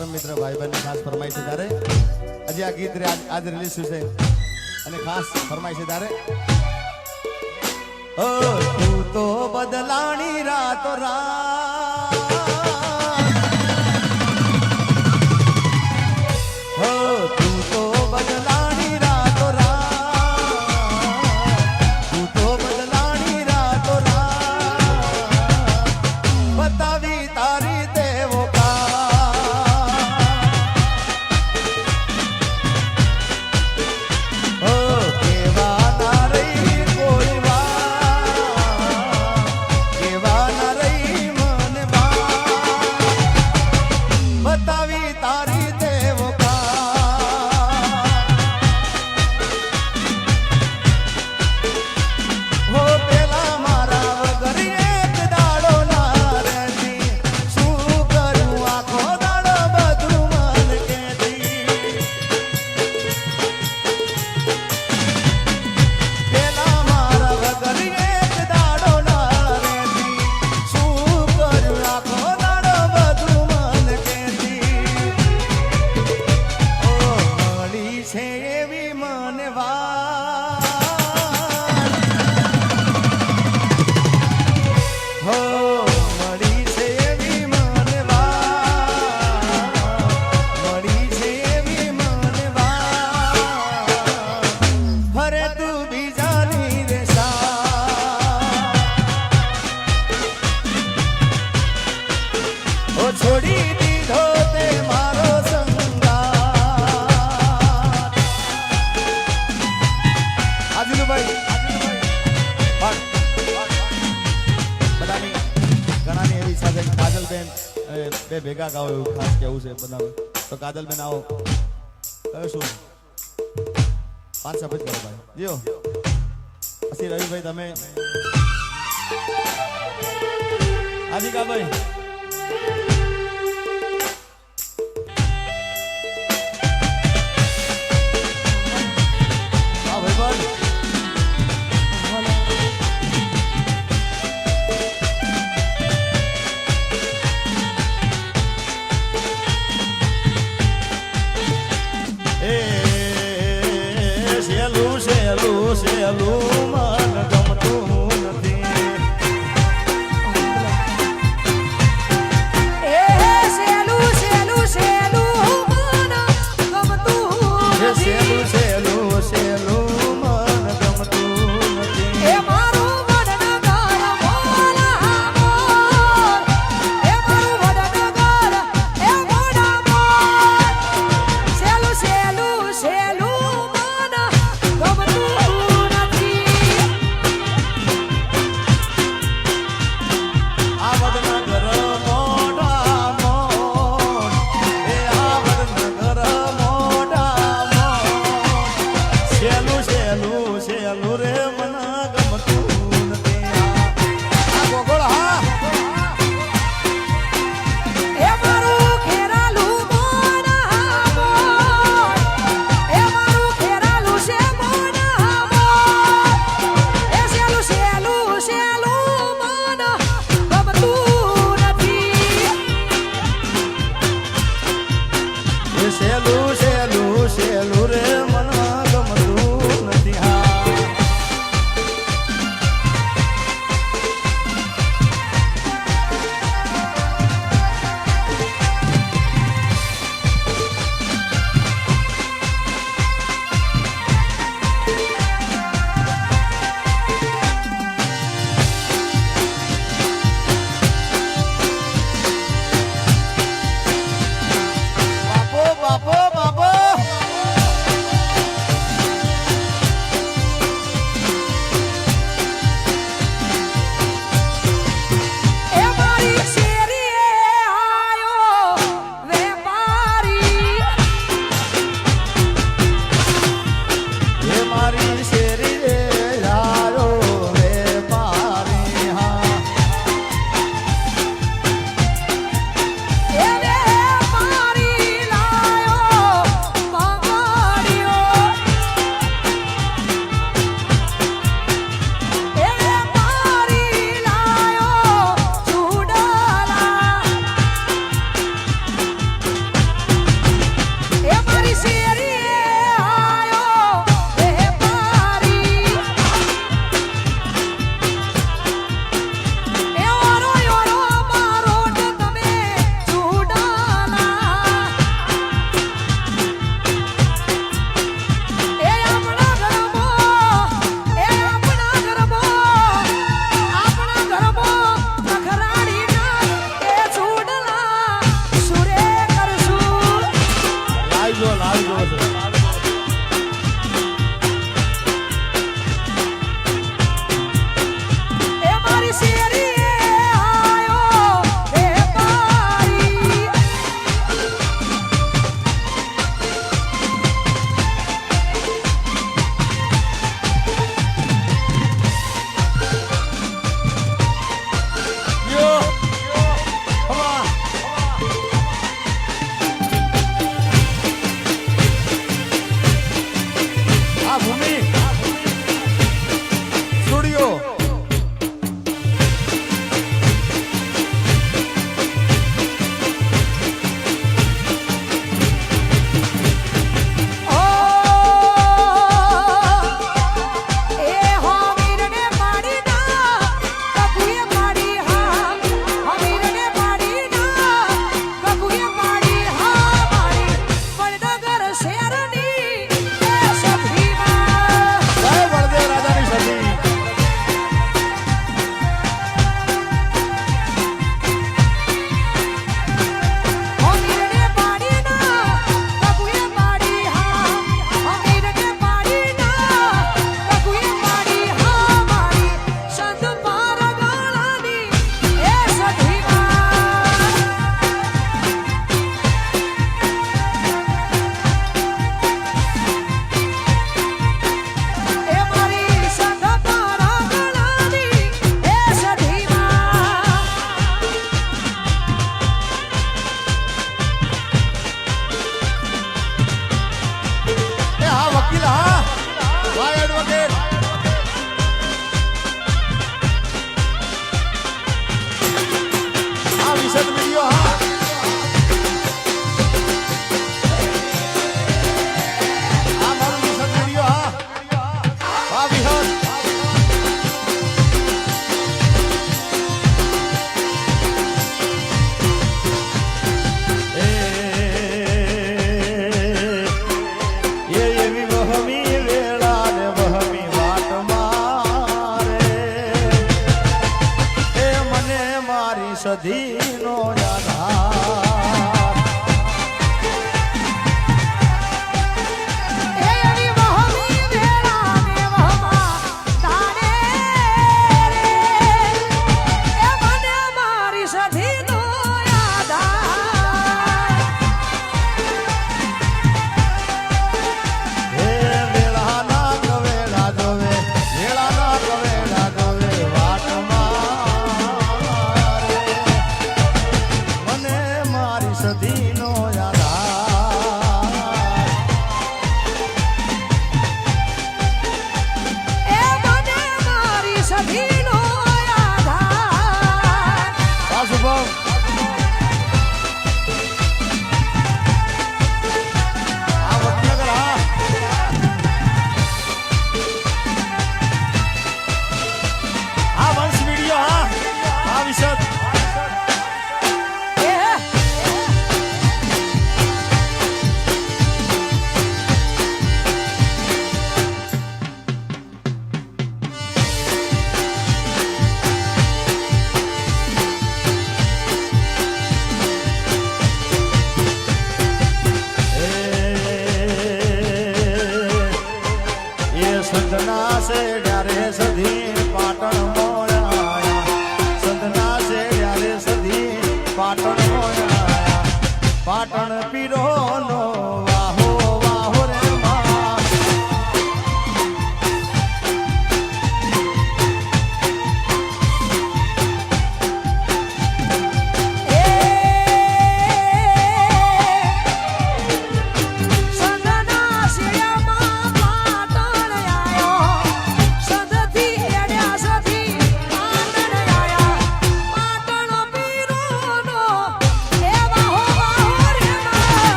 પરમ મિત્ર ભાઈ બહેનની ખાસ ફરમાઈ છે તારે હજી આ ગીત આજ રિલીઝ થયું છે. અને ખાસ ફરમાય છે તારે તું તો બદલાણી રાતો રાત ઘણાની એવી સાથે કાજલબેન બે ભેગા ગાવ એવું ખાસ કેવું છે બધા તો કાદલ બેન આવો. કયો શું પાંચ સફેદ કરો ભાઈ. જીઓ. પછી રવિભાઈ તમે. આદિકાભાઈ amarelo Você é luz, સધી સધીનો આધાર